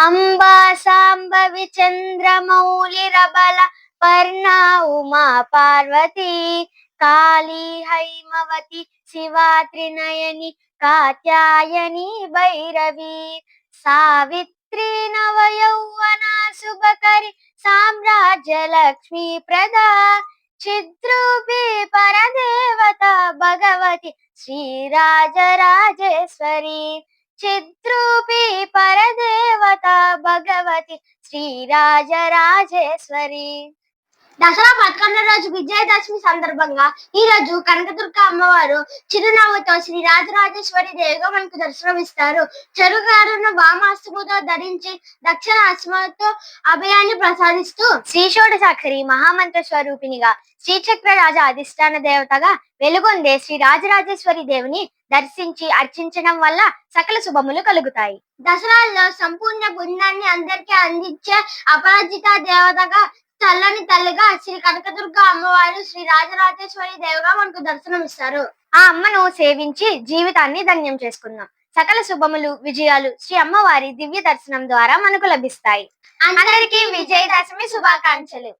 అంబా సాంబవి చంద్రమౌళి రబల పర్ణ ఉమా పార్వతి కాళీ హైమవతి శివా త్రినయని కాత్యాయని భైరవి సావిత్రి నవయౌవన శుభకరి సామ్రాజ్య లక్ష్మీ ప్రదా చిద్రూపి పరదేవత భగవతి శ్రీరాజరాజేశ్వరి చిద్రూపి పరదేవత భగవతి శ్రీరాజరాజేశ్వరి. దసరా పదకొండ రోజు విజయదశమి సందర్భంగా ఈ రోజు కనకదుర్గ అమ్మవారు చిరునవ్వుతో శ్రీ రాజరాజేశ్వరి దేవిగా మనకు దర్శనమిస్తారు. చెరుగారును వామాస్తముతో ధరించి దక్షిణ అస్మతో అభయాన్ని ప్రసాదిస్తూ శ్రీషోడసాక్షరి మహామంత్ర స్వరూపిణిగా శ్రీచక్ర రాజ అధిష్టాన దేవతగా వెలుగొందే శ్రీ రాజరాజేశ్వరి దేవిని దర్శించి అర్చించడం వల్ల సకల శుభములు కలుగుతాయి. దసరాల్లో సంపూర్ణ అందరికీ అందించే అపరాజిత దేవతగా చల్లని తల్లిగా శ్రీ కనకదుర్గ అమ్మవారు శ్రీ రాజరాజేశ్వరి దేవిగా మనకు దర్శనమిస్తారు ఆ అమ్మను సేవించి జీవితాన్ని ధన్యం చేసుకుందాం. సకల శుభములు విజయాలు శ్రీ అమ్మవారి దివ్య దర్శనం ద్వారా మనకు లభిస్తాయి. అందరికీ విజయదశమి శుభాకాంక్షలు.